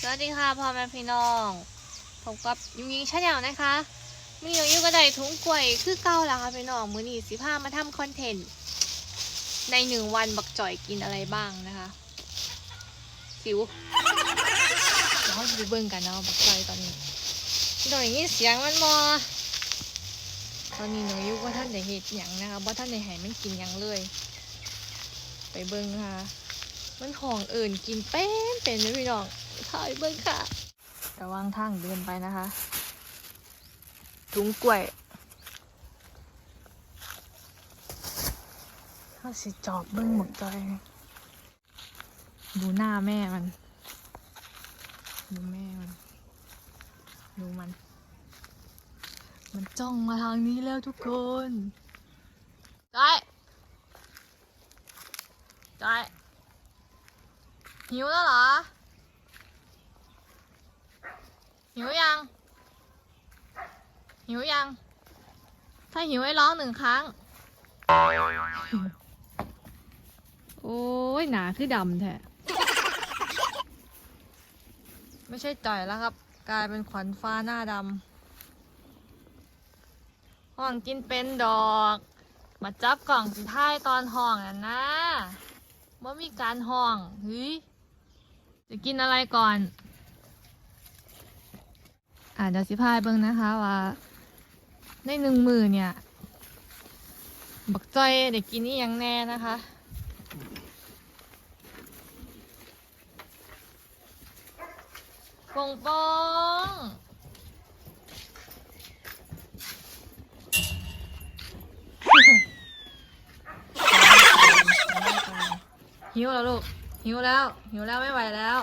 สวัสดีค่ะพ่อแม่พี่น้องผมกับยุงยิงชาแนลนะคะมีอยู่ยู่กระไดถุงกล้วยคือเก้าแล้วค่ะพี่น้องมือนี้สิพามาทำคอนเทนต์ในหนึ่งวันบักจ่อยกินอะไรบ้างนะคะสิวเดี๋ยวเราจะไปเบิ่งกันเนาะบักจ่อยตอนนี้พี่น้องอย่างนี้เสียงมันมอตอนนี้หนูยุว่าท่านได้เห็ดหยังนะคะว่าท่านได้ให้มันกินหยังเลย ไปเบิ่งค่ะมันห่องเอิ่นกินเป็นเป็นไหมพี่น้อง ถ่ายเบิ้งค่ะ ระวังทางเดินไปนะคะ ถุงกล้วยเขาสิจอบเบิ้งหมกจอยดูหน้าแม่มัน ดูแม่มัน ดูมัน มันจ้องมาทางนี้แล้วทุกคนจอยจอยหิวแล้วเหรอ หิวยัง หิวยัง ถ้าหิวให้ร้องหนึ่งครั้ง โอ้ยหนาคือดำแท้ ไม่ใช่จ่อยแล้วครับ กลายเป็นขวัญฟ้าหน้าดำห้องกินเป็นดอก มาจับกล่องสิท้ายตอนห้องอะนะว่ามีการห้องเฮ้ยจะกินอะไรก่อน อ่าเดี๋ยวสิพายเบิ่งนะคะว่าในหนึ่งมือเนี่ย บักจ้อยได้กินนี่ยังแน่นะคะ ปองปองหิวแล้วลูก หิวแล้ว หิวแล้วไม่ไหวแล้ว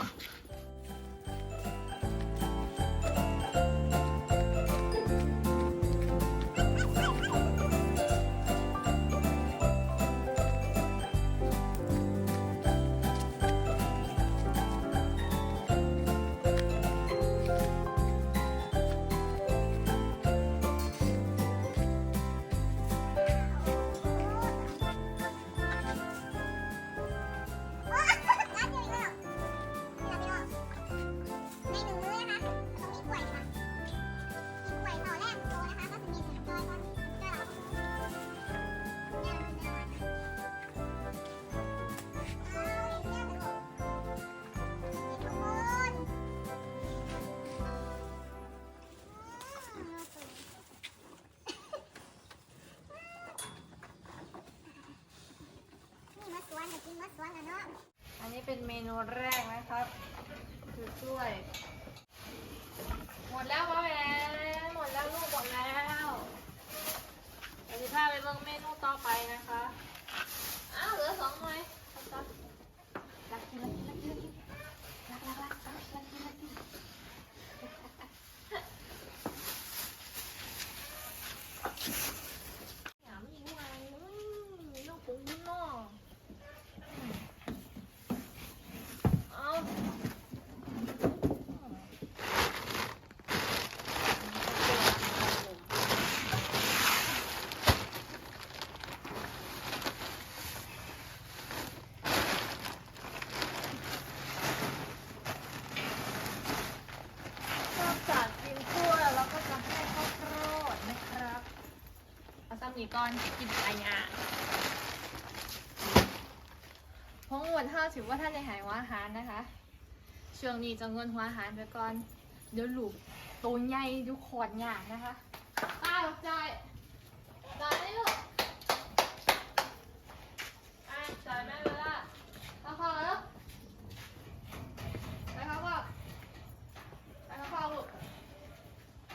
เป็นเมนูแรกนะครับ คือกล้วย หมดแล้วพ่อแม่หมดแล้วลูกหมดแล้วเดี๋ยวจะพาไปเบิ่งเมนูต่อไปนะคะ อ้าวเหลือสองหน่วยเอาต่อรักกินรักกินรักกินรักกินรักรักรักรักรักกินรักกินหยามยิงไงอืมลูกปุ๋งเนาะ เอา นอกจากกินกล้วยเราก็จะให้ข้าวโพดนะครับ ก่อนกินอะไรเนี่ยเพราะงวนเท่าถือว่าท่านในหายว่าอาหารนะคะช่วงนี้จะเงินหัวอาหารไปก่อน เดี๋ยวหลูกตัวใหญ่ดูขอดหยาบนะคะป้าวใจอยนี่ลูกอะจอยแม่เวลาเอาข้าวแล้วไปข้าวพ่อไปข้าวพ่อลูก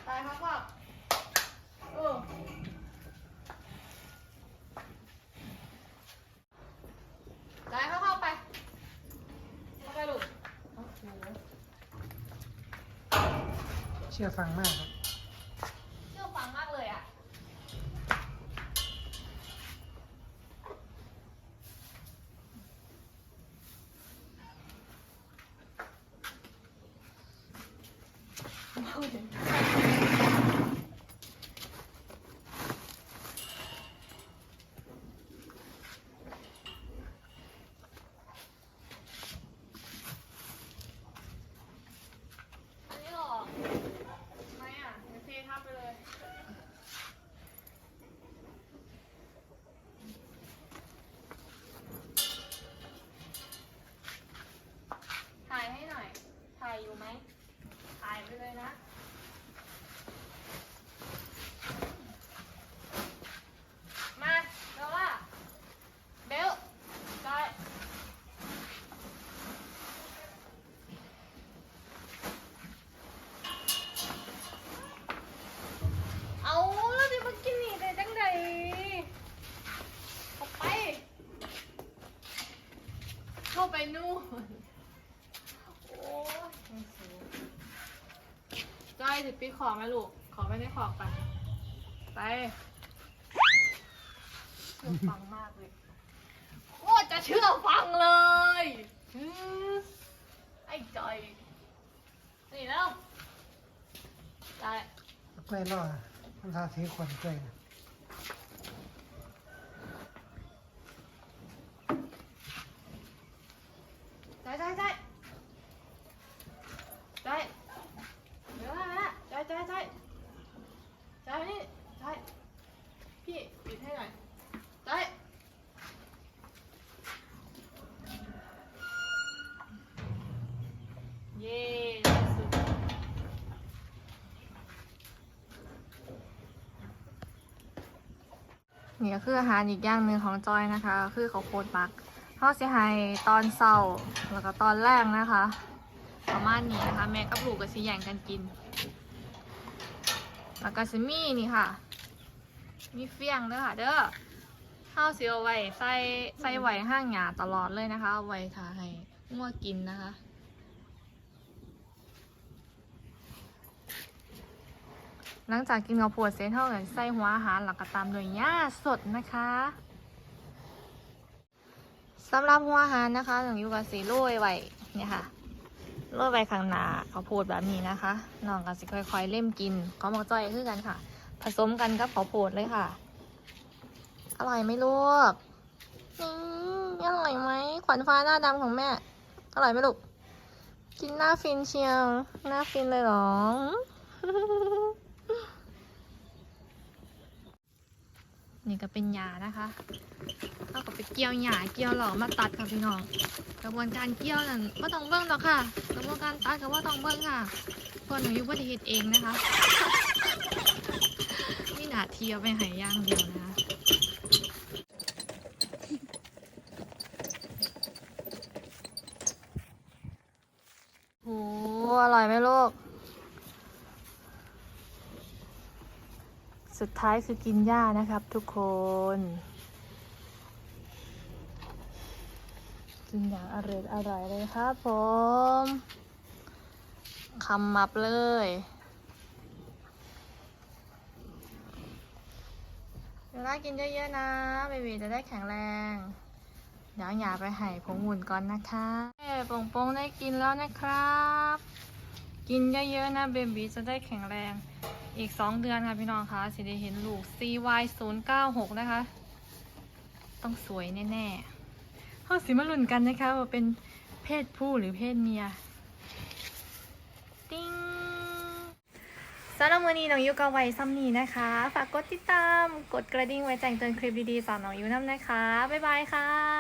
ไปข้าวพ่อเออไปข้าวพ่อไปเข้าไปลูกโอ้โห เชื่อฟังมากครับเชื่อฟังมากเลยอะอ ถ่ายไปเลยนะ มาเบลล่าเบลจอยเอาแล้วจะมากินนี่ได้จังไดออกไป เข้าไปนู่น โอ้ยไม่สู จอยถือปีของไหมลูก ขอไม่ได้ของไป ไปเชื่อฟังมากเลยโคตรจะเชื่อฟังเลยอืมไอ้จอย นี่แล้วได้กล้วยรอดมันทาสีขวัญกล้วยนะได้ได้ได้ได้เดี๋ยวมาละได้ได้ได้ได้มานี่ได้พี่ปิดให้หน่อยได้เย้ได้สุด นี่ก็คืออาหารอีกอย่างหนึ่งของจอยนะคะ คือเขาโคตรบักเขาเสียหายตอนเศร้าแล้วก็ตอนแรกนะคะ ประมาณนี้นะคะ แม่กับลูกก็สิแย่งกันกิน แล้วก็สิมีนี่ค่ะ มีเฟียงเด้อค่ะ เด้อข้าวเสียวไว้ใส่ใส่ไว้ห้างหยาตลอดเลยนะคะ ไว้ค่ะให้งัวกินนะคะ หลังจากกินข้าวโพดเสร็จเท่ากับใส่หัวอาหารหลักก็ตามด้วยหญ้าสดนะคะสำหรับหัวอาหารนะคะหนูอยู่กับสีโรยไว้เนี่ยค่ะโรยไว้ข้างหน้าเขาวโพดแบบนี้นะคะน้องก็สิค่อย ๆ เล่มกินของหมอกจ้อยคือกันค่ะ ผสมกันกับข้าวโพดเลยค่ะ อร่อยไหมลูกนี่อร่อยไหมขวัญฟ้าหน้าดำของแม่ อร่อยไหมลูกกินหน้าฟินเชียว หน้าฟินเลยหรอ นี่ก็เป็นยานะคะเราก็ไปเกี่ยวหญ้าเกี่ยวหล่อมาตัดค่ะพี่น้อง กระบวนการเกี่ยวนั่นก็ต้องเบิ้งหรอกค่ะ กระบวนการตัดก็ว่าต้องเบิ้งค่ะคนหนูอยู่บริเหตุเองนะคะนี่หนาทีเอาไปหายย่างเดียวนะคะโหอร่อยไหมลูก สุดท้ายคือกินหญ้านะครับทุกคน กินอย่างอร่อยอร่อยเลยครับผมคำมับเลยเดี๋ยวน่ากินเยอะๆนะเบบีจะได้แข็งแรง เดี๋ยวอย่าไปให้ผงหมุนก่อนนะคะเอ้งปงได้กินแล้วนะครับ กินเยอะๆนะเบบีจะได้แข็งแรง อีก 2 เดือนค่ะพี่น้องคะสิได้เห็นลูก CY 0 9 6 นะคะ ต้องสวยแน่ๆห้องสิมาลุ้นกันนะคะว่าเป็นเพศผู้หรือเพศเมีย ติ้งสำหรับวันนี้น้องยูก็ไว้ซ้ำนี้นะคะ ฝากกดติดตาม กดกระดิ่งไว้แจ้งเตือนคลิปดีๆจากน้องยูน้ำนะคะ บ๊ายบายค่ะ